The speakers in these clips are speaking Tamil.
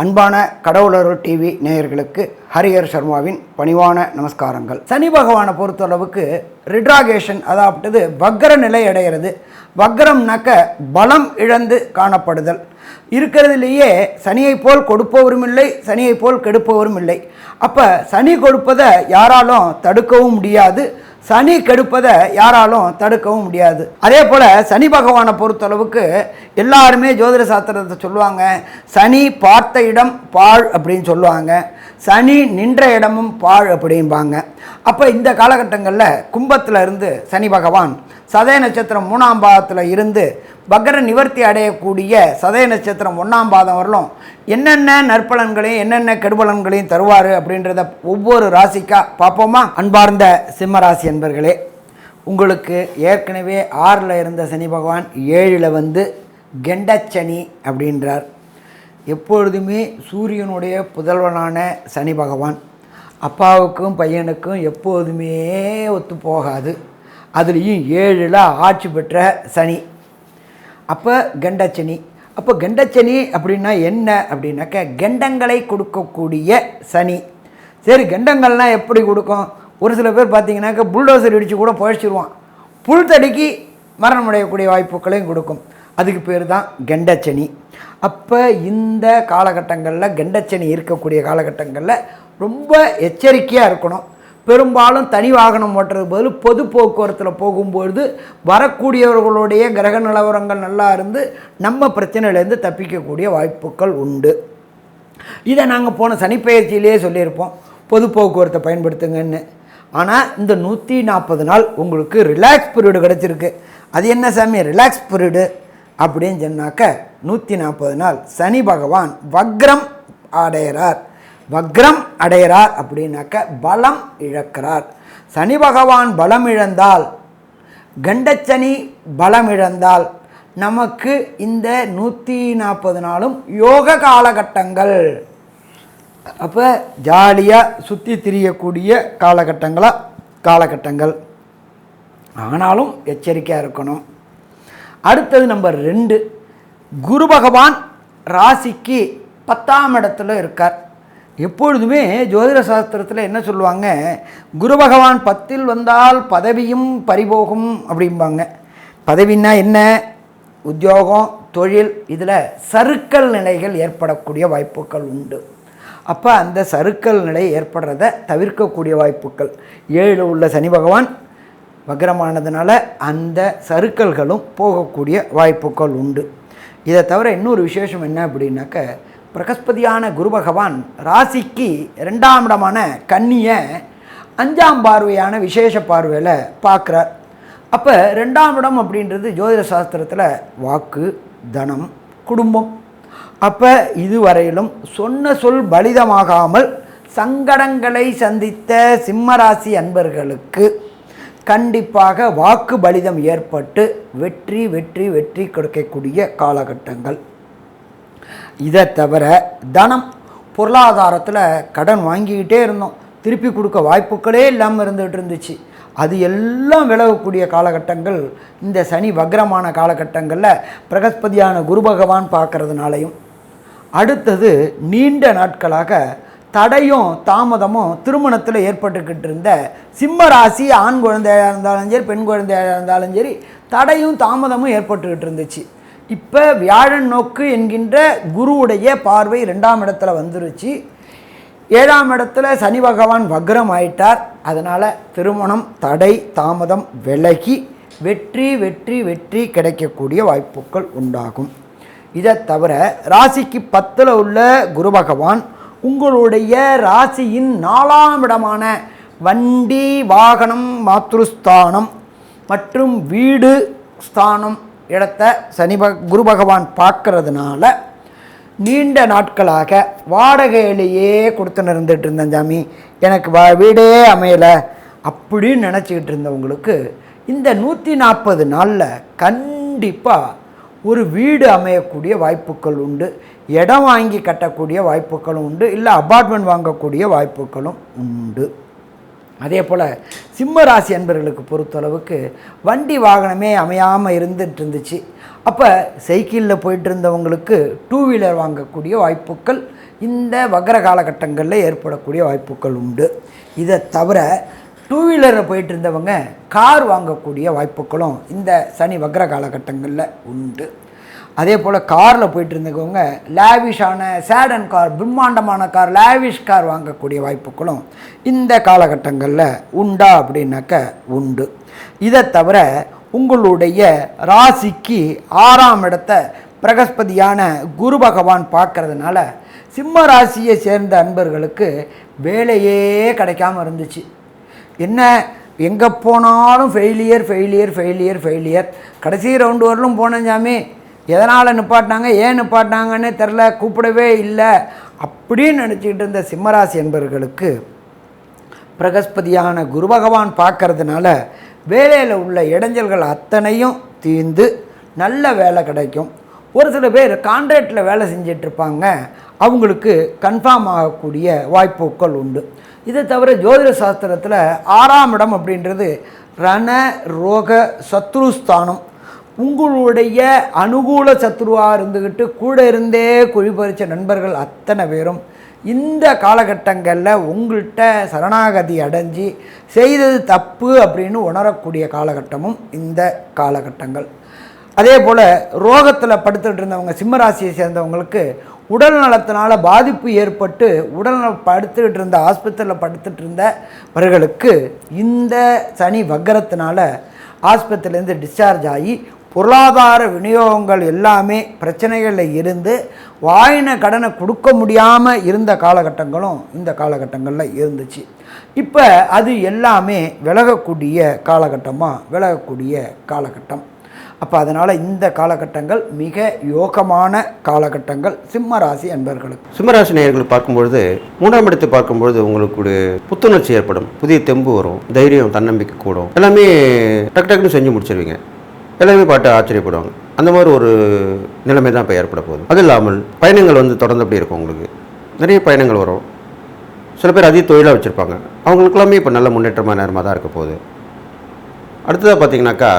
அன்பான கடவுளர் டிவி நேயர்களுக்கு ஹரிஹர் சர்மாவின் பணிவான நமஸ்காரங்கள். சனி பகவானை பொறுத்தளவுக்கு ரிட்ராகேஷன் அதாவது வக்கர நிலை அடைகிறது. வக்கரம்னாக்க பலம் இழந்து காணப்படுதல். இருக்கிறதுலேயே சனியை போல் கொடுப்பவரும் இல்லை சனியை போல் கெடுப்பவரும் இல்லை. அப்போ சனி கொடுப்பதை யாராலும் தடுக்கவும் முடியாது. சனி கெடுப்பதை யாராலும் தடுக்கவும் முடியாது. அதே போல் சனி பகவானை பொறுத்தளவுக்கு எல்லாருமே ஜோதிட சாஸ்திரத்தை சொல்லுவாங்க. சனி பார்த்த இடம் பாழ் அப்படின்னு சொல்லுவாங்க. சனி நின்ற இடமும் பாழ் அப்படிம்பாங்க. அப்போ இந்த காலகட்டங்களில் கும்பத்தில் இருந்து சனி பகவான் சதய நட்சத்திரம் மூணாம் பாதத்தில் இருந்து பக்ர நிவர்த்தி அடையக்கூடிய சதய நட்சத்திரம் ஒன்றாம் பாதம் வரலும் என்னென்ன நற்பலன்களையும் என்னென்ன கெடுபலன்களையும் தருவார் அப்படின்றத ஒவ்வொரு ராசிக்காக பார்ப்போமா? அன்பார்ந்த சிம்மராசி என்பர்களே உங்களுக்கு ஏற்கனவே ஆறில் இருந்த சனி பகவான் ஏழில் வந்து கெண்டச்சனி அப்படின்றார். எப்பொழுதுமே சூரியனுடைய புதல்வனான சனி பகவான். அப்பாவுக்கும் பையனுக்கும் எப்போதுமே ஒத்து போகாது. அதுலேயும் ஏழில் ஆட்சி பெற்ற சனி. அப்போ கண்டச்சனி. அப்போ கண்டச்சனி அப்படின்னா என்ன அப்படின்னாக்க கெண்டங்களை கொடுக்கக்கூடிய சனி. சரி கெண்டங்கள்லாம் எப்படி கொடுக்கும்? ஒரு சில பேர் பார்த்தீங்கன்னாக்க புல்டோசர் இடித்து கூட பழச்சிருவான் புல் தடுக்கி மரணமடையக்கூடிய வாய்ப்புகளையும் கொடுக்கும். அதுக்கு பேர் தான் கெண்டச்சனி. அப்போ இந்த காலகட்டங்களில் கெண்டச்சனி இருக்கக்கூடிய காலகட்டங்களில் ரொம்ப எச்சரிக்கையாக இருக்கணும். பெரும்பாலும் தனி வாகனம் ஓட்டுறது பதில் பொது போக்குவரத்தில் போகும்பொழுது வரக்கூடியவர்களுடைய கிரக நிலவரங்கள் நல்லா இருந்து நம்ம பிரச்சனையிலேருந்து தப்பிக்கக்கூடிய வாய்ப்புகள் உண்டு. இதை நாங்கள் போன சனிப்பயிற்சியிலே சொல்லியிருப்போம். பொது போக்குவரத்தை பயன்படுத்துங்கன்னு. ஆனால் இந்த நூற்றி நாற்பது நாள் உங்களுக்கு ரிலாக்ஸ் பீரியடு கிடச்சிருக்கு. அது என்ன சாமி? ரிலாக்ஸ் பீரியடு அப்படின்னு சொன்னாக்க நூற்றி நாற்பது நாள் சனி பகவான் வக்ரம் அடைகிறார். வக்ரம் அடைகிறார் அப்படின்னாக்க பலம் இழக்கிறார். சனி பகவான் பலம் இழந்தால் கண்டச்சனி பலம் இழந்தால் நமக்கு இந்த நூற்றி நாற்பது நாளும் யோக காலகட்டங்கள். அப்போ ஜாலியாக சுற்றி திரியக்கூடிய காலகட்டங்களாக காலகட்டங்கள். ஆனாலும் எச்சரிக்கையாக இருக்கணும். அடுத்தது நம்பர் ரெண்டு. குரு பகவான் ராசிக்கு பத்தாம் இடத்துல இருக்கார். எப்பொழுதுமே ஜோதிட சாஸ்திரத்தில் என்ன சொல்லுவாங்க? குரு பகவான் பத்தில் வந்தால் பதவியும் பறிபோகும் அப்படிம்பாங்க. பதவின்னா என்ன? உத்தியோகம் தொழில் இதில் சருக்கல் நிலைகள் ஏற்படக்கூடிய வாய்ப்புகள் உண்டு. அப்போ அந்த சறுக்கல் நிலை ஏற்படுறத தவிர்க்கக்கூடிய வாய்ப்புகள். ஏழு உள்ள சனி பகவான் வக்ரமானதுனால அந்த சறுக்கல்களும் போகக்கூடிய வாய்ப்புகள் உண்டு. இதை தவிர இன்னொரு விசேஷம் என்ன அப்படின்னாக்க பிரகஸ்பதியான குரு பகவான் ராசிக்கு ரெண்டாம் இடமான கன்னியை அஞ்சாம் பார்வையான விசேஷ பார்வையில் பார்க்குறார். அப்போ ரெண்டாம் இடம் அப்படின்றது ஜோதிட சாஸ்திரத்தில் வாக்கு தனம் குடும்பம். அப்போ இதுவரையிலும் சொன்ன சொல் பலிதமாகாமல் சங்கடங்களை சந்தித்த சிம்மராசி அன்பர்களுக்கு கண்டிப்பாக வாக்கு பலிதம் ஏற்பட்டு வெற்றி வெற்றி வெற்றி கொடுக்கக்கூடிய காலகட்டங்கள். இதை தவிர தனம் பொருளாதாரத்தில் கடன் வாங்கிக்கிட்டே இருந்தோம். திருப்பி கொடுக்க வாய்ப்புகளே இல்லாமல் இருந்துகிட்டு இருந்துச்சு. அது எல்லாம் விலகக்கூடிய காலகட்டங்கள். இந்த சனி வக்ரமான காலகட்டங்களில் பிரகஸ்பதியான குரு பகவான் பார்க்கறதுனாலையும். அடுத்தது நீண்ட நாட்களாக தடையும் தாமதமும் திருமணத்தில் ஏற்பட்டுக்கிட்டு இருந்த சிம்ம ராசி ஆண் குழந்தையாக இருந்தாலும் சரி பெண் குழந்தையாக இருந்தாலும் சரி தடையும் தாமதமும் ஏற்பட்டுக்கிட்டு இருந்துச்சு இப்போ வியாழன் நோக்கு என்கின்ற குருவுடைய பார்வை ரெண்டாம் இடத்துல வந்துருச்சு. ஏழாம் இடத்துல சனி பகவான் வக்ரம் ஆயிட்டார். அதனால் திருமணம் தடை தாமதம் விலகி வெற்றி வெற்றி வெற்றி கிடைக்கக்கூடிய வாய்ப்புகள் உண்டாகும். இதை தவிர ராசிக்கு பத்தில் உள்ள குரு பகவான் உங்களுடைய ராசியின் நாலாம் இடமான வண்டி வாகனம் மாத்ருஸ்தானம் மற்றும் வீடு ஸ்தானம் இடத்த சனி பக குரு பகவான் பார்க்கறதுனால நீண்ட நாட்களாக வாடகையிலேயே கொடுத்துன்னு இருந்துகிட்டு இருந்தேன் சாமி. எனக்கு வா வீடே அமையலை அப்படின்னு நினச்சிக்கிட்டு இருந்தவங்களுக்கு இந்த நூற்றி நாற்பது நாளில் கண்டிப்பாக ஒரு வீடு அமையக்கூடிய வாய்ப்புகள் உண்டு. இடம் வாங்கி கட்டக்கூடிய வாய்ப்புகளும் உண்டு. இல்லை அப்பார்ட்மெண்ட் வாங்கக்கூடிய வாய்ப்புகளும் உண்டு. அதே போல் சிம்ம ராசி அன்பர்களுக்கு பொறுத்தளவுக்கு வண்டி வாகனமே அமையாமல் இருந்துட்டு இருந்துச்சு அப்போ சைக்கிளில் போயிட்டு இருந்தவங்களுக்கு டூ வீலர் வாங்கக்கூடிய வாய்ப்புகள் இந்த வக்ர காலகட்டங்களில் ஏற்படக்கூடிய வாய்ப்புகள் உண்டு. இதை தவிர டூ வீலரில் போயிட்டு இருந்தவங்க கார் வாங்கக்கூடிய வாய்ப்புகளும் இந்த சனி வக்ர காலகட்டங்களில் உண்டு. அதே போல் காரில் போயிட்டு இருந்தவங்க லேவிஷான சேடன் கார் பிரம்மாண்டமான கார் லேவிஷ் கார் வாங்கக்கூடிய வாய்ப்புகளும் இந்த காலகட்டங்களில் உண்டா அப்படின்னாக்க உண்டு. இதை தவிர உங்களுடைய ராசிக்கு ஆறாம் இடத்த பிரகஸ்பதியான குரு பகவான் பார்க்கறதுனால சிம்ம ராசியை சேர்ந்த அன்பர்களுக்கு வேலையே கிடைக்காம இருந்துச்சு. என்ன? எங்கே போனாலும் ஃபெயிலியர் ஃபெயிலியர் ஃபெயிலியர் ஃபெயிலியர் கடைசி ரவுண்டு வரலும் போனேன் சாமி. எதனால் நிப்பாட்டினாங்க? ஏன் நிப்பாட்டினாங்கன்னே தெரில கூப்பிடவே இல்லை. அப்படின்னு நினச்சிக்கிட்டு இருந்த சிம்மராசி என்பவர்களுக்கு பிரகஸ்பதியான குரு பகவான் பார்க்கறதுனால வேலையில் உள்ள இடைஞ்சல்கள் அத்தனையும் தீர்ந்து நல்ல வேலை கிடைக்கும். ஒரு சில பேர் கான்ட்ராக்டில் வேலை செஞ்சிட்ருப்பாங்க அவங்களுக்கு கன்ஃபார்ம் ஆகக்கூடிய வாய்ப்புகள் உண்டு. இதை தவிர ஜோதிட சாஸ்திரத்தில் ஆறாம் இடம் அப்படின்றது ரண ரோக சத்ருஸ்தானம் உங்களுடைய அனுகூல சத்ருவாக இருந்துக்கிட்டு கூட இருந்தே குழிபறித்த நண்பர்கள் அத்தனை பேரும் இந்த காலகட்டங்களில் உங்கள்கிட்ட சரணாகதி அடைஞ்சு செய்தது தப்பு அப்படின்னு உணரக்கூடிய காலகட்டமும் இந்த காலகட்டங்கள். அதே போல் ரோகத்தில் படுத்துட்டு இருந்தவங்க சிம்மராசியை சேர்ந்தவங்களுக்கு உடல் நலத்தினால் பாதிப்பு ஏற்பட்டு உடல் படுத்துக்கிட்டு இருந்த ஆஸ்பத்திரியில் படுத்துட்டு இருந்தவர்களுக்கு இந்த சனி வக்கரத்தினால ஆஸ்பத்திரியிலேருந்து டிஸ்சார்ஜ் ஆகி பொருளாதார விநியோகங்கள் எல்லாமே பிரச்சனைகளில் இருந்து வாயின கடனை கொடுக்க முடியாமல் இருந்த காலகட்டங்களும் இந்த காலகட்டங்களில் இருந்துச்சு. இப்போ அது எல்லாமே விலகக்கூடிய காலகட்டமாக விலகக்கூடிய காலகட்டம். அப்போ அதனால் இந்த காலகட்டங்கள் மிக யோகமான காலகட்டங்கள் சிம்ம ராசி அன்பர்களுக்கு. சிம்மராசி நேயர்கள் பார்க்கும்பொழுது மூன்றாம் இடத்தை பார்க்கும்பொழுது உங்களுக்கு ஒரு புத்துணர்ச்சி ஏற்படும். புதிய தெம்பு வரும் தைரியம் தன்னம்பிக்கை கூடும். எல்லாமே டக்கு டக்குன்னு செஞ்சு முடிச்சிருவீங்க. எல்லாமே பாட்டு ஆச்சரியப்படுவாங்க. அந்த மாதிரி ஒரு நிலைமை தான் இப்போ ஏற்பட போகுது. அது இல்லாமல் பயணங்கள் வந்து தொடர்ந்து அப்படி இருக்கும் உங்களுக்கு. நிறைய பயணங்கள் வரும். சில பேர் அதிக தொழிலாக வச்சுருப்பாங்க. அவங்களுக்கெல்லாமே இப்போ நல்ல முன்னேற்றமான நேரமாக தான் இருக்க போகுது. அடுத்ததாக பார்த்தீங்கன்னாக்கா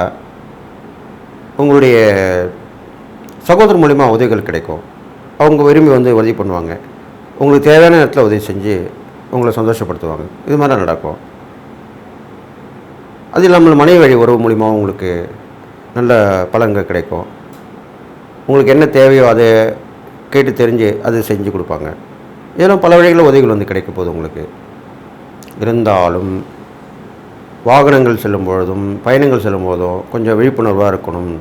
உங்களுடைய சகோதரர் மூலிமா உதவிகள் கிடைக்கும். அவங்க விரும்பி வந்து உதவி பண்ணுவாங்க. உங்களுக்கு தேவையான நேரத்தில் உதவி செஞ்சு உங்களை சந்தோஷப்படுத்துவாங்க. இது மாதிரி நடக்கும். அது இல்லாமல் மனைவி வழி உறவு மூலிமா உங்களுக்கு நல்ல பலன்கள் கிடைக்கும். உங்களுக்கு என்ன தேவையோ அதை கேட்டு தெரிஞ்சு அது செஞ்சு கொடுப்பாங்க. இதெல்லாம் பல வழிகளில் உதவிகள் வந்து கிடைக்க போகுது உங்களுக்கு. இருந்தாலும் வாகனங்கள் செல்லும் பொழுதும் பயணங்கள் செல்லும் போதும் கொஞ்சம் விழிப்புணர்வாக இருக்கணும்.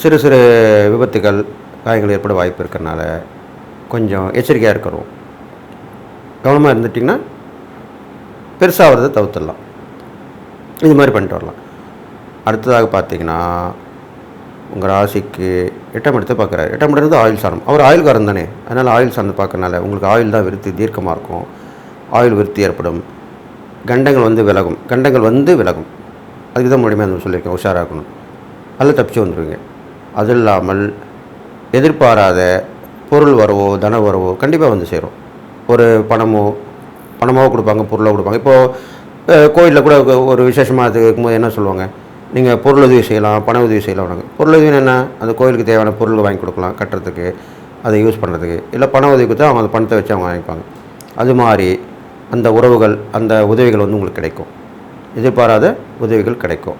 சிறு சிறு விபத்துகள் காயங்கள் ஏற்பட வாய்ப்பு இருக்கிறனால கொஞ்சம் எச்சரிக்கையாக இருக்கணும். கவனமாக இருந்துட்டிங்கன்னா பெருசாகிறத தவிர்த்துடலாம். இது மாதிரி பண்ணிட்டு வரலாம். அடுத்ததாக பார்த்தீங்கன்னா உங்கள் ராசிக்கு எட்டாம் இடத்தை பார்க்குறாரு. எட்டாம் இடம் வந்து ஆயில் சாணம் அவர் ஆயில்காரன் தானே. அதனால் ஆயில் சார்ந்து பார்க்கறனால உங்களுக்கு ஆயில் தான் விருத்தி தீர்க்கமாக இருக்கும். ஆயில் விருத்தி ஏற்படும். கண்டங்கள் வந்து விலகும். கண்டங்கள் வந்து விலகும். அதுக்கு தான் மூலியமாக நம்ம சொல்லியிருக்கேன் உஷாராக இருக்கணும் அதில் தப்பிச்சு வந்துடுவீங்க அது இல்லாமல் எதிர்பாராத பொருள் வரவோ தன வரவோ கண்டிப்பாக வந்து சேரும். ஒரு பணமோ பணமாக கொடுப்பாங்க பொருளோ கொடுப்பாங்க. இப்போது கோயிலில் கூட ஒரு விசேஷமாக அது இருக்கும்போது என்ன சொல்லுவாங்க? நீங்கள் பொருள் உதவி செய்யலாம் பண உதவி செய்யலாம் பொருள் உதவி என்ன? அந்த கோயிலுக்கு தேவையான பொருள் வாங்கி கொடுக்கலாம் கட்டுறதுக்கு அதை யூஸ் பண்ணுறதுக்கு இல்லை பண உதவி கொடுத்தா அவங்க அந்த பணத்தை வச்சு அவங்க வாங்கிப்பாங்க. அது மாதிரி அந்த உறவுகள் அந்த உதவிகள் வந்து உங்களுக்கு கிடைக்கும். எதிர்பாராத உதவிகள் கிடைக்கும்.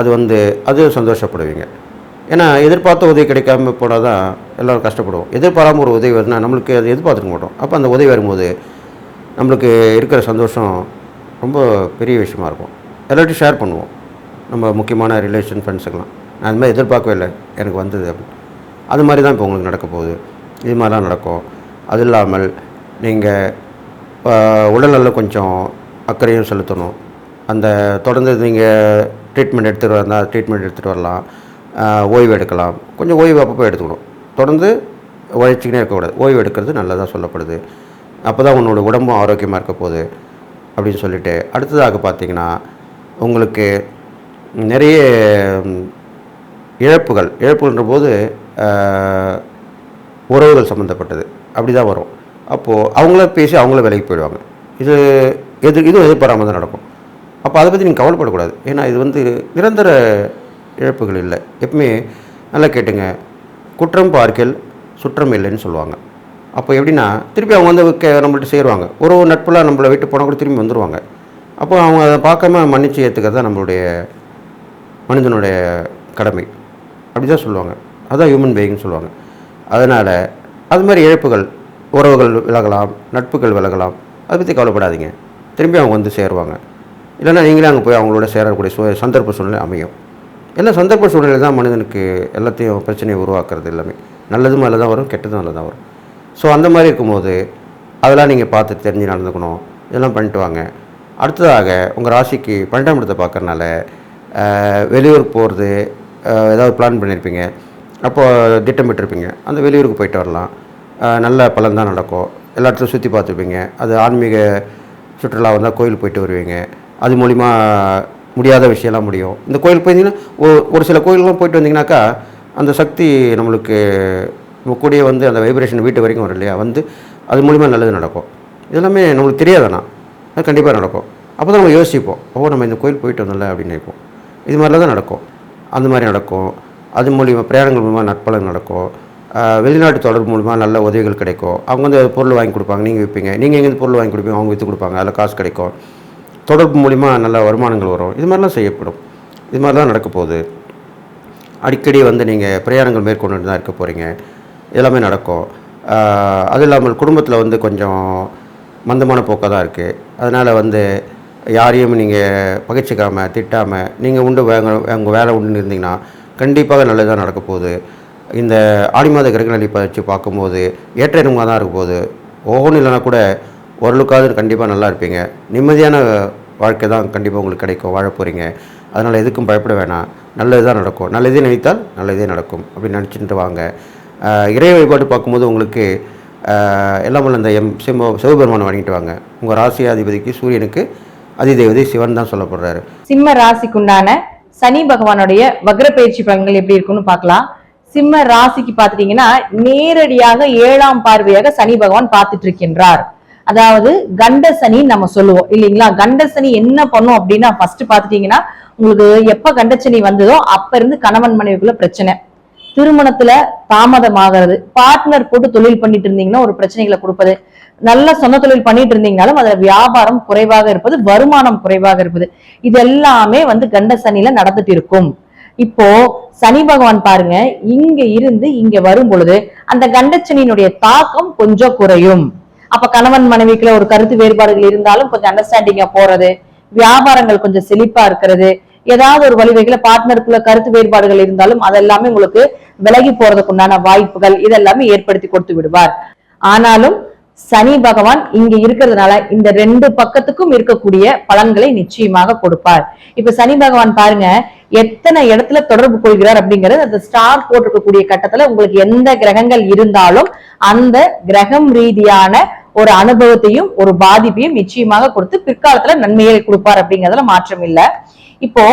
அது வந்து அது சந்தோஷப்படுவீங்க. ஏன்னா எதிர்பார்த்த உதவி கிடைக்காம போனால் தான் எல்லோரும் கஷ்டப்படுவோம். எதிர்பாராமல் ஒரு உதவி வருதுன்னா நம்மளுக்கு அதை எதிர்பார்த்துக்க மாட்டோம். அப்போ அந்த உதவி வரும்போது நம்மளுக்கு இருக்கிற சந்தோஷம் ரொம்ப பெரிய விஷயமா இருக்கும். எல்லார்ட்டையும் ஷேர் பண்ணுவோம். நம்ம முக்கியமான ரிலேஷன் ஃப்ரெண்ட்ஸுக்கெல்லாம் நான் அது மாதிரி எதிர்பார்க்கவே இல்லை. எனக்கு வந்தது அப்படின்னு. அது மாதிரி தான் இப்போ உங்களுக்கு நடக்க போகுது. இது மாதிரிலாம் நடக்கும். அது இல்லாமல் நீங்கள் உடல்நல கொஞ்சம் அக்கறையும் செலுத்தணும். அந்த தொடர்ந்து நீங்கள் ட்ரீட்மெண்ட் எடுத்துகிட்டு வந்தால் ட்ரீட்மெண்ட் எடுத்துகிட்டு வரலாம். ஓய்வு எடுக்கலாம். கொஞ்சம் ஓய்வு அப்பப்போ எடுத்துக்கணும். தொடர்ந்து உழைச்சிக்கினே இருக்கக்கூடாது. ஓய்வு எடுக்கிறது நல்லதாக சொல்லப்படுது. அப்போ தான் உன்னோட உடம்பும் ஆரோக்கியமாக இருக்க போகுது அப்படின்னு சொல்லிட்டு. அடுத்ததாக பார்த்தீங்கன்னா உங்களுக்கு நிறைய இழப்புகள். இழப்புன்ற போது உறவுகள் சம்மந்தப்பட்டது அப்படி தான் வரும். அப்போது அவங்கள பேசி அவங்கள விலைக்கு போயிடுவாங்க. இது எது இதுவும் எதிர்பாராமல் தான் நடக்கும். அப்போ அதை பற்றி நீங்கள் கவலைப்படக்கூடாது. ஏன்னா இது வந்து நிரந்தர இழப்புகள் இல்லை. எப்பவுமே நல்லா கேட்டுங்க. குற்றம் பார்க்கல் சுற்றம் இல்லைன்னு சொல்லுவாங்க. அப்போ எப்படின்னா திருப்பி அவங்க வந்து கே நம்மள்ட்ட சேருவாங்க. ஒரு ஒரு நட்புலாம் நம்மளை விட்டு போனால் கூட திரும்பி வந்துடுவாங்க அப்போ அவங்க அதை பார்க்காம மன்னிச்சு ஏற்றுக்கிறது தான் நம்மளுடைய மனிதனுடைய கடமை. அப்படி தான் சொல்லுவாங்க அதுதான் ஹியூமன் பீயிங்னு சொல்லுவாங்க. அதனால் அது மாதிரி இழப்புகள் உறவுகள் விலகலாம் நட்புகள் விலகலாம். அதை பற்றி கவலைப்படாதீங்க. திரும்பி அவங்க வந்து சேருவாங்க. இல்லைன்னா நீங்களே அங்கே போய் அவங்களோட சேரக்கூடிய சூ சந்தர்ப்ப சூழ்நிலை அமையும். எல்லாம் சந்தர்ப்ப சூழ்நிலை தான் மனிதனுக்கு எல்லாத்தையும் பிரச்சனையை உருவாக்குறது எல்லாமே. நல்லதும் அதில் தான் வரும் கெட்டதும் அதில் தான் வரும். ஸோ அந்த மாதிரி இருக்கும்போது அதெல்லாம் நீங்கள் பார்த்து தெரிஞ்சு நடந்துக்கணும். இதெல்லாம் பண்ணிட்டு வாங்க. அடுத்ததாக உங்கள் ராசிக்கு பன்னெண்டாம் இடத்தை பார்க்கறனால வெளியூர் போகிறது ஏதாவது பிளான் பண்ணியிருப்பீங்க அப்போது திட்டமிட்டிருப்பீங்க. அந்த வெளியூருக்கு போயிட்டு வரலாம். நல்ல பலன் தான் நடக்கும். எல்லா இடத்தையும் சுற்றி பார்த்துருப்பீங்க அது ஆன்மீக சுற்றுலா வந்தால் கோயில் போயிட்டு வருவீங்க. அது மூலிமா முடியாத விஷயம்லாம் முடியும். இந்த கோயில் போயிருந்தீங்கன்னா ஒரு சில கோயிலெலாம் போயிட்டு வந்தீங்கன்னாக்கா அந்த சக்தி நம்மளுக்கு நம்ம கூடயே வந்து அந்த வைப்ரேஷன் வீட்டு வரைக்கும் வரும் இல்லையா? வந்து அது மூலிமா நல்லது நடக்கும். இதெல்லாமே நம்மளுக்கு தெரியாதானா அது கண்டிப்பாக நடக்கும். அப்போ தான் நம்ம யோசிப்போம். ஓ நம்ம இந்த கோயில் போயிட்டு வந்தோம்ல அப்படின்னு நினைப்போம். இது மாதிரிலாம் தான் நடக்கும். அந்த மாதிரி நடக்கும். அது மூலிமா பிரயாணங்கள் மூலிமா நட்பலன் நடக்கும். வெளிநாட்டு தொடர்பு மூலிமா நல்ல உதவிகள் கிடைக்கும். அவங்க வந்து பொருள் வாங்கி கொடுப்பாங்க. நீங்கள் விற்பீங்க நீங்கள் எங்கேருந்து பொருள் வாங்கி கொடுப்பீங்க? அவங்க விற்று கொடுப்பாங்க. அதில் காசு கிடைக்கும். தொடர்பு மூலிமா நல்ல வருமானங்கள் வரும். இது மாதிரிலாம் செய்யப்படும். இது மாதிரிலாம் நடக்க போகுது. அடிக்கடி வந்து நீங்கள் பிரயாணங்கள் மேற்கொண்டு தான் இருக்க போகிறீங்க எல்லாமே நடக்கும். அது இல்லாமல் குடும்பத்தில் வந்து கொஞ்சம் மந்தமான போக்காக தான் இருக்குது அதனால் வந்து யாரையும் நீங்கள் பகிர்ச்சிக்காமல் திட்டாமல் நீங்கள் உண்டு உங்கள் வேலை உண்டுன்னு இருந்தீங்கன்னா கண்டிப்பாக நல்லதாக நடக்க போகுது. இந்த ஆடி மாத கிரகநிலை பயிற்சி பார்க்கும்போது ஏற்ற இறக்கமாக தான் இருக்க போகுது. இல்லைன்னா இல்லைனா கூட ஓரளவுக்காவது கண்டிப்பாக நல்லா இருப்பீங்க. நிம்மதியான வாழ்க்கை தான் கண்டிப்பாக உங்களுக்கு கிடைக்கும் வாழ போகிறீங்க அதனால் எதுக்கும் பயப்பட வேணாம். நல்லது தான் நடக்கும். நல்லதே நினைத்தால் நல்லதே நடக்கும் அப்படின்னு நினச்சிட்டு வாங்க. இறை வழிபாடு பார்க்கும்போது உங்களுக்கு எல்லாம் இந்த எம் சிம்ம சிவபெருமானை வாங்கிட்டு வாங்க. உங்கள் ராசியாதிபதிக்கு சூரியனுக்கு அதிதேவதை சிவன் தான் சொல்லப்படுறாரு. சிம்ம ராசிக்குண்டான சனி பகவானுடைய வக்ர பயிற்சி பலன்கள் எப்படி இருக்கும்னு பார்க்கலாம். சிம்ம ராசிக்கு பாத்துட்டீங்கன்னா நேரடியாக ஏழாம் பார்வையாக சனி பகவான் பார்த்துட்டு இருக்கின்றார் அதாவது கண்ட சனி நம்ம சொல்லுவோம் இல்லைங்களா? கண்ட சனி என்ன பண்ணும் அப்படின்னா ஃபர்ஸ்ட் பாத்துட்டீங்கன்னா உங்களுக்கு எப்ப கண்டசனி வந்ததோ அப்ப இருந்து கணவன் மனைவிக்குள்ள பிரச்சனை. திருமணத்துல தாமதமாகிறது. பார்ட்னர் போட்டு தொழில் பண்ணிட்டு இருந்தீங்கன்னா ஒரு பிரச்சனைகளை கொடுப்பது. நல்ல சொந்த தொழில் பண்ணிட்டு இருந்தீங்கனாலும் அதுல வியாபாரம் குறைவாக இருப்பது வருமானம் குறைவாக இருப்பது. இது எல்லாமே வந்து கண்ட சனியில நடந்துட்டு இருக்கும். இப்போ சனி பகவான் பாருங்க இங்க இருந்து இங்க வரும் பொழுது அந்த கண்டச்சனியினுடைய தாக்கம் கொஞ்சம் குறையும். அப்ப கணவன் மனைவிக்குள்ள ஒரு கருத்து வேறுபாடுகள் இருந்தாலும் கொஞ்சம் அண்டர்ஸ்டாண்டிங்கா போறது வியாபாரங்கள் கொஞ்சம் செழிப்பா இருக்கிறது ஏதாவது ஒரு வழிவகையில பார்ட்னருக்குள்ள கருத்து வேறுபாடுகள் இருந்தாலும் அதெல்லாமே உங்களுக்கு விலகி போறதுக்கு உண்டான வாய்ப்புகள் இதெல்லாமே ஏற்படுத்தி கொடுத்து விடுவார். ஆனாலும் சனி பகவான் இங்க இருக்கிறதுனால இந்த ரெண்டு பக்கத்துக்கும் இருக்கக்கூடிய பலன்களை நிச்சயமாக கொடுப்பார். இப்ப சனி பகவான் பாருங்க எத்தனை இடத்துல தொடர்பு கொள்கிறார் அப்படிங்கறது அந்த ஸ்டார் போட்டிருக்கக்கூடிய கட்டத்துல உங்களுக்கு எந்த கிரகங்கள் இருந்தாலும் அந்த கிரகம் ரீதியான ஒரு அனுபவத்தையும் ஒரு பாதிப்பையும் நிச்சயமாக கொடுத்து பிற்காலத்துல நன்மையை கொடுப்பார் அப்படிங்கறதுல மாற்றம் இல்ல. இப்போ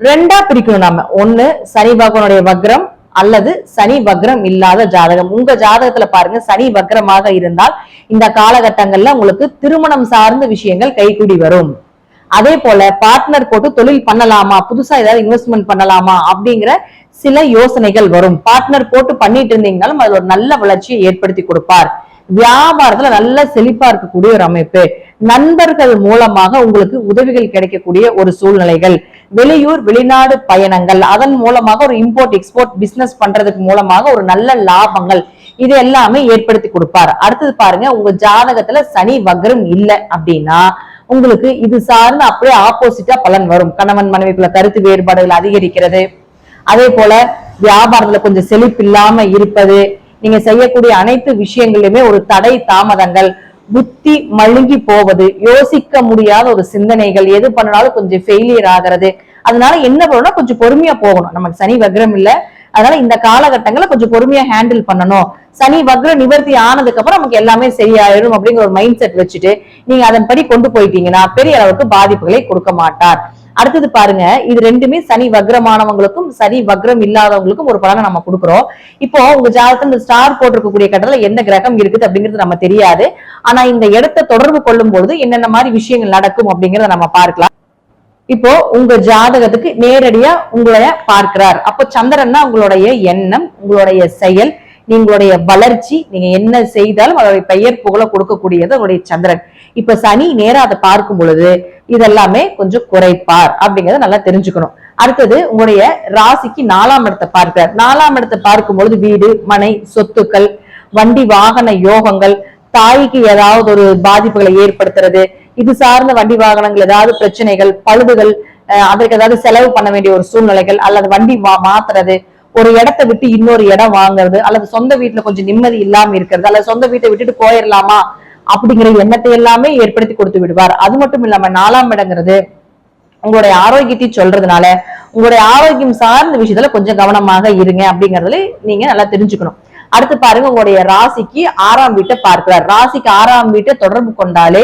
ரெண்டா பிரிக்கணும் நாம. ஒண்ணு சனி பகவானுடைய வக்ரம் அல்லது சனி வக்ரம் இல்லாத ஜாதகம். உங்க ஜாதகத்துல பாருங்க சனி வக்ரமாக இருந்தால் இந்த காலகட்டங்கள்ல உங்களுக்கு திருமணம் சார்ந்த விஷயங்கள் கைகூடி வரும். அதே போல பார்ட்னர் போட்டு தொழில் பண்ணலாமா புதுசா ஏதாவது இன்வெஸ்ட்மெண்ட் பண்ணலாமா அப்படிங்கிற சில யோசனைகள் வரும். பார்ட்னர் போட்டு பண்ணிட்டு இருந்தீங்கனாலும் அது ஒரு நல்ல வளர்ச்சியை ஏற்படுத்தி கொடுப்பார். வியாபாரத்துல நல்ல செழிப்பா இருக்கக்கூடிய ஒரு அமைப்பு. நண்பர்கள் மூலமாக உங்களுக்கு உதவிகள் கிடைக்கக்கூடிய ஒரு சூழ்நிலைகள். வெளியூர் வெளிநாடு பயணங்கள். அதன் மூலமாக ஒரு இம்போர்ட் எக்ஸ்போர்ட் பிசினஸ் பண்றதுக்கு மூலமாக ஒரு நல்ல லாபங்கள். இது எல்லாமே ஏற்படுத்தி கொடுப்பார். அடுத்தது பாருங்க உங்க ஜாதகத்துல சனி வக்ரம் இல்ல அப்படின்னா உங்களுக்கு இது சார்ந்து அப்படியே ஆப்போசிட்டா பலன் வரும். கணவன் மனைவிக்குள்ள கருத்து வேறுபாடுகள் அதிகரிக்கிறது. அதே போல வியாபாரத்துல கொஞ்சம் செழிப்பு இல்லாம இருப்பது நீங்க செய்யக்கூடிய அனைத்து விஷயங்களிலுமே ஒரு தடை தாமதங்கள். புத்தி மழுங்கி போவது யோசிக்க முடியாத ஒரு சிந்தனைகள் எது பண்ணாலும் கொஞ்சம் ஃபெயிலியர் ஆகிறது. அதனால என்ன பண்ணணும்னா கொஞ்சம் பொறுமையா போகணும். நமக்கு சனி வக்ரம் இல்ல. அதனால இந்த காலகட்டங்களை கொஞ்சம் பொறுமையா ஹேண்டில் பண்ணணும். சனி வக்ர நிவர்த்தி ஆனதுக்கு அப்புறம் நமக்கு எல்லாமே சரியாயிடும் அப்படிங்கிற ஒரு மைண்ட் செட் வச்சுட்டு நீங்க அதன்படி கொண்டு போயிட்டீங்கன்னா பெரிய அளவுக்கு பாதிப்புகளை கொடுக்க மாட்டார். அடுத்தது பாருங்க இது ரெண்டுமே சனி வக்ரமானவங்களுக்கும் சனி வக்ரம் இல்லாதவங்களுக்கும் ஒரு பலனை நம்ம கொடுக்குறோம். இப்போ உங்க ஜாதகத்துல இந்த ஸ்டார் போட்டிருக்கக்கூடிய கடல எந்த கிரகம் இருக்குது அப்படிங்கிறது நம்ம தெரியாது. ஆனா இந்த இடத்த தொடர்பு கொள்ளும் பொழுது என்னென்ன மாதிரி விஷயங்கள் நடக்கும் அப்படிங்கறத நம்ம பார்க்கலாம். இப்போ உங்க ஜாதகத்துக்கு நேரடியா உங்களைய பார்க்கிறார். அப்போ சந்திரன்னா உங்களுடைய எண்ணம் உங்களுடைய செயல் நீங்களுடைய வளர்ச்சி நீங்க என்ன செய்தாலும் அதோடைய பெயர் புகழ கொடுக்கக்கூடியது அவருடைய சந்திரன். இப்ப சனி நேரா அதை பார்க்கும் பொழுது இதெல்லாமே கொஞ்சம் குறைப்பார் அப்படிங்கறத நல்லா தெரிஞ்சுக்கணும். அடுத்தது உங்களுடைய ராசிக்கு நாலாம் இடத்தை பார்க்கிறார். நாலாம் இடத்தை பார்க்கும் பொழுது வீடு மனை சொத்துக்கள் வண்டி வாகன யோகங்கள் தாய்க்கு ஏதாவது ஒரு பாதிப்புகளை ஏற்படுத்துறது இது சார்ந்த வண்டி வாகனங்கள் ஏதாவது பிரச்சனைகள் பழுதுகள் அஹ் அதற்கு ஏதாவது செலவு பண்ண வேண்டிய ஒரு சூழ்நிலைகள் அல்லது வண்டி மா- மாத்துறது ஒரு இடத்தை விட்டு இன்னொரு இடம் வாங்குறது அல்லது சொந்த வீட்டுல கொஞ்சம் நிம்மதி இல்லாம இருக்கிறது அல்லது சொந்த வீட்டை விட்டுட்டு போயிடலாமா அப்படிங்கிற எண்ணத்தை எல்லாமே ஏற்படுத்தி கொடுத்து விடுவார். அது மட்டும் இல்லாம நாலாம் இடங்கிறது உங்களுடைய ஆரோக்கியத்தை சொல்றதுனால உங்களுடைய ஆரோக்கியம் சார்ந்த விஷயத்துல கொஞ்சம் கவனமாக இருங்க அப்படிங்கறதுல நீங்க நல்லா தெரிஞ்சுக்கணும். அடுத்து பாருங்க உங்களுடைய ராசிக்கு ஆறாம் வீட்டை பார்க்கிறார். ராசிக்கு ஆறாம் வீட்டை தொடர்பு கொண்டாலே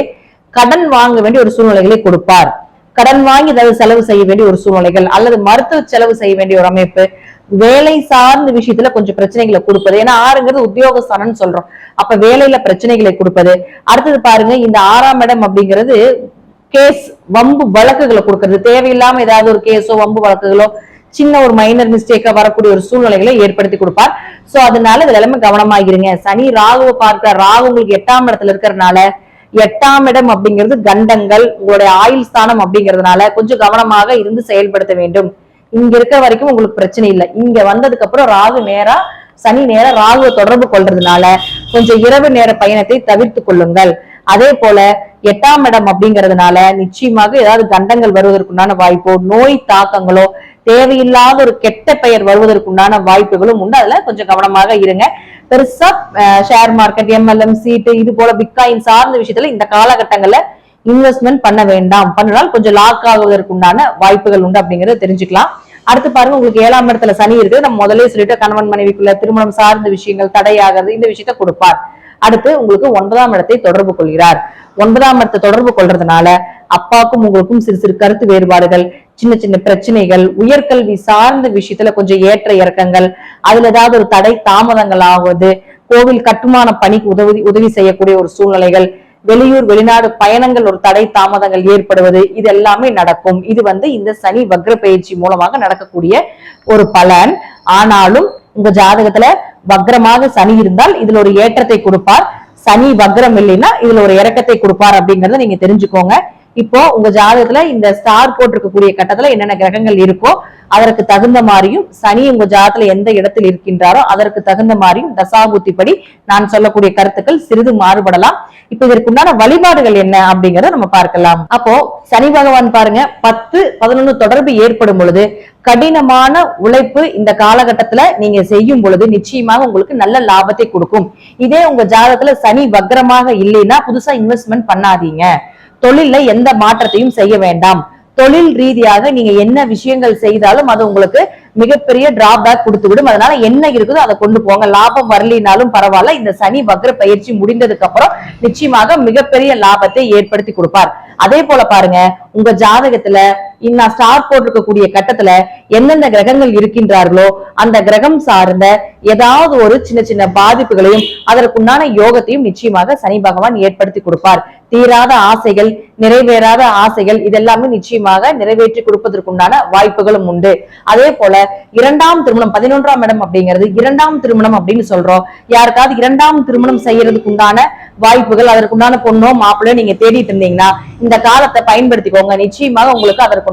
கடன் வாங்க வேண்டிய ஒரு சூழ்நிலைகளை கொடுப்பார். கடன் வாங்கி ஏதாவது செலவு செய்ய வேண்டிய ஒரு சூழ்நிலைகள் அல்லது மருத்துவ செலவு செய்ய வேண்டிய ஒரு அமைப்பு வேலை சார்ந்த விஷயத்துல கொஞ்சம் பிரச்சனைகளை கொடுப்பது. ஏன்னா ஆறுங்கிறது உத்தியோகஸ்தானம்னு சொல்றோம். அப்ப வேலையில பிரச்சனைகளை கொடுப்பது. அடுத்தது பாருங்க இந்த ஆறாம் இடம் அப்படிங்கிறது கேஸ் வம்பு வழக்குகளை கொடுக்கறது. தேவையில்லாம ஏதாவது ஒரு கேஸோ வம்பு வழக்குகளோ சின்ன ஒரு மைனர் மிஸ்டேக்கா வரக்கூடிய ஒரு சூழ்நிலைகளை ஏற்படுத்தி கொடுப்பார். சோ அதனால இதுல எல்லாமே கவனமாயிருங்க. சனி ராகுவை பார்க்க ராகு உங்களுக்கு எட்டாம் இடத்துல இருக்கிறதுனால எட்டாம் இடம் அப்படிங்கிறது கண்டங்கள் உங்களுடைய ஆயுள் ஸ்தானம் அப்படிங்கிறதுனால கொஞ்சம் கவனமாக இருந்து செயல்படுத்த வேண்டும். இங்க இருக்கிற வரைக்கும் உங்களுக்கு பிரச்சனை இல்லை. இங்க வந்ததுக்கு அப்புறம் ராகு நேரா சனி நேர ராகுவை தொடர்பு கொள்றதுனால கொஞ்சம் இரவு நேர பயணத்தை தவிர்த்து கொள்ளுங்கள். அதே போல எட்டாம் இடம் அப்படிங்கறதுனால நிச்சயமாக ஏதாவது கண்டங்கள் வருவதற்குண்டான வாய்ப்போ நோய் தாக்கங்களோ தேவையில்லாத ஒரு கெட்ட பெயர் வருவதற்குண்டான வாய்ப்புகளும் உண்டு. அதுல கொஞ்சம் கவனமாக இருங்க. பெருசா ஷேர் மார்க்கெட் எம்எல்எம் சீட்டு இது போல பிட்காயின் சார்ந்த விஷயத்துல இந்த காலகட்டங்கள்ல இன்வெஸ்ட்மெண்ட் பண்ண வேண்டாம். பண்ணினால் கொஞ்சம் லாக் ஆகுவதற்குண்டான வாய்ப்புகள் உண்டு அப்படிங்கறத தெரிஞ்சுக்கலாம். அடுத்து பாருங்க உங்களுக்கு ஏழாம் இடத்துல சனி இருக்கு. நம்ம முதல்ல சொல்லிட்டு கணவன் மனைவிக்குள்ள திருமணம் சார்ந்த விஷயங்கள் தடையாகிறது இந்த விஷயத்த கொடுப்பார். அடுத்து உங்களுக்கு ஒன்பதாம் இடத்தை தொடர்பு கொள்கிறார். ஒன்பதாம் இடத்தை தொடர்பு கொள்றதுனால அப்பாக்கும் உங்களுக்கும் சிறு சிறு கருத்து வேறுபாடுகள் சின்ன சின்ன பிரச்சனைகள் உயர்கல்வி சார்ந்த விஷயத்துல கொஞ்சம் ஏற்ற இறக்கங்கள் அதுல ஏதாவது ஒரு தடை தாமதங்கள் ஆகுவது கோவில் கட்டுமான பணிக்கு உதவி உதவி செய்யக்கூடிய ஒரு சூழ்நிலைகள் வெளியூர் வெளிநாடு பயணங்கள் ஒரு தடை தாமதங்கள் ஏற்படுவது இது எல்லாமே நடக்கும். இது வந்து இந்த சனி வக்ர பயிற்சி மூலமாக நடக்கக்கூடிய ஒரு பலன். ஆனாலும் உங்க ஜாதகத்துல வக்ரமாக சனி இருந்தால் இதுல ஒரு ஏற்றத்தை கொடுப்பார். சனி வக்ரம் இல்லைன்னா இதுல ஒரு இறக்கத்தை கொடுப்பார் அப்படிங்கறத நீங்க தெரிஞ்சுக்கோங்க. இப்போ உங்க ஜாதகத்துல இந்த ஸ்டார் போட்டிருக்கக்கூடிய கட்டத்துல என்னென்ன கிரகங்கள் இருக்கோ அதற்கு தகுந்த மாதிரியும் சனி உங்க ஜாதத்துல எந்த இடத்தில் இருக்கின்றாரோ அதற்கு தகுந்த மாதிரியும் தசாபுத்தி படி நான் சொல்லக்கூடிய கருத்துக்கள் சிறிது மாறுபடலாம். இப்ப இதற்குண்டான வழிபாடுகள் என்ன அப்படிங்கறத நம்ம பார்க்கலாம். அப்போ சனி பகவான் பாருங்க பத்து பதினொன்னு தொடர்பு ஏற்படும் பொழுது கடினமான உழைப்பு இந்த காலகட்டத்துல நீங்க செய்யும் பொழுது நிச்சயமாக உங்களுக்கு நல்ல லாபத்தை கொடுக்கும். இதே உங்க ஜாதகத்துல சனி வக்ரமாக இல்லைன்னா புதுசா இன்வெஸ்ட்மெண்ட் பண்ணாதீங்க. தொழில்ல எந்த மாற்றத்தையும் செய்ய வேண்டாம். தொழில் ரீதியாக நீங்க என்ன விஷயங்கள் செய்தாலும் அது உங்களுக்கு மிகப்பெரிய டிராபேக் கொடுத்து விடும் அதனால என்ன இருக்குதோ அதை கொண்டு போங்க. லாபம் வரலினாலும் பரவாயில்ல. இந்த சனி வக்ர பயிற்சி முடிந்ததுக்கு அப்புறம் நிச்சயமாக மிகப்பெரிய லாபத்தை ஏற்படுத்தி கொடுப்பார். அதே போல பாருங்க உங்க ஜாதகத்துல இன்னும் ஸ்டார் போட்டிருக்கக்கூடிய கட்டத்துல எந்தெந்த கிரகங்கள் இருக்கின்றார்களோ அந்த கிரகம் சார்ந்த ஏதாவது ஒரு சின்ன சின்ன பாதிப்புகளையும் அதற்குண்டான யோகத்தையும் நிச்சயமாக சனி பகவான் ஏற்படுத்தி கொடுப்பார். தீராத ஆசைகள் நிறைவேறாத ஆசைகள் இதெல்லாமே நிச்சயமாக நிறைவேற்றி கொடுப்பதற்குண்டான வாய்ப்புகளும் உண்டு. அதே போல இரண்டாம் திருமணம் பதினொன்றாம் இடம் அப்படிங்கிறது இரண்டாம் திருமணம் அப்படின்னு சொல்றோம். யாருக்காவது இரண்டாம் திருமணம் செய்யறதுக்கு உண்டான வாய்ப்புகள் அதற்குண்டான பொண்ணோ மாப்பிள்ளையோ நீங்க தேடிட்டு இருந்தீங்கன்னா இந்த காலத்தை பயன்படுத்திக்கோங்க. நிச்சயமாக உங்களுக்கு அதற்கு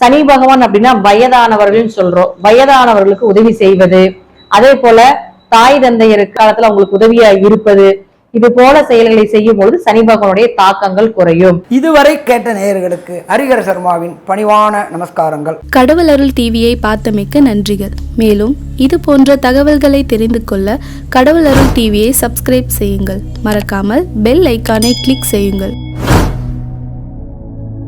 சனி பகவான் அப்படின்னா வயதானவர்கள்னு சொல்றோம். வயதானவர்களுக்கு உதவி செய்வது. அதே போல தாய் தந்தையர் காலத்துல அவங்களுக்கு உதவியா இருப்பது. இது போல செயல்களை செய்யும் பொழுது சனி பகவானுடைய தாக்கங்கள் குறையும். இதுவரை கேட்ட நேயர்களுக்கு ஹரிஹர சர்மாவின் பணிவான நமஸ்காரங்கள். கடவுள் அருள் டிவியை பார்த்தமைக்க நன்றிகள். மேலும் இது போன்ற தகவல்களை தெரிந்து கொள்ள கடவுள் அருள் டிவியை சப்ஸ்கிரைப் செய்யுங்கள். மறக்காமல் பெல் ஐக்கானை கிளிக் செய்யுங்கள்.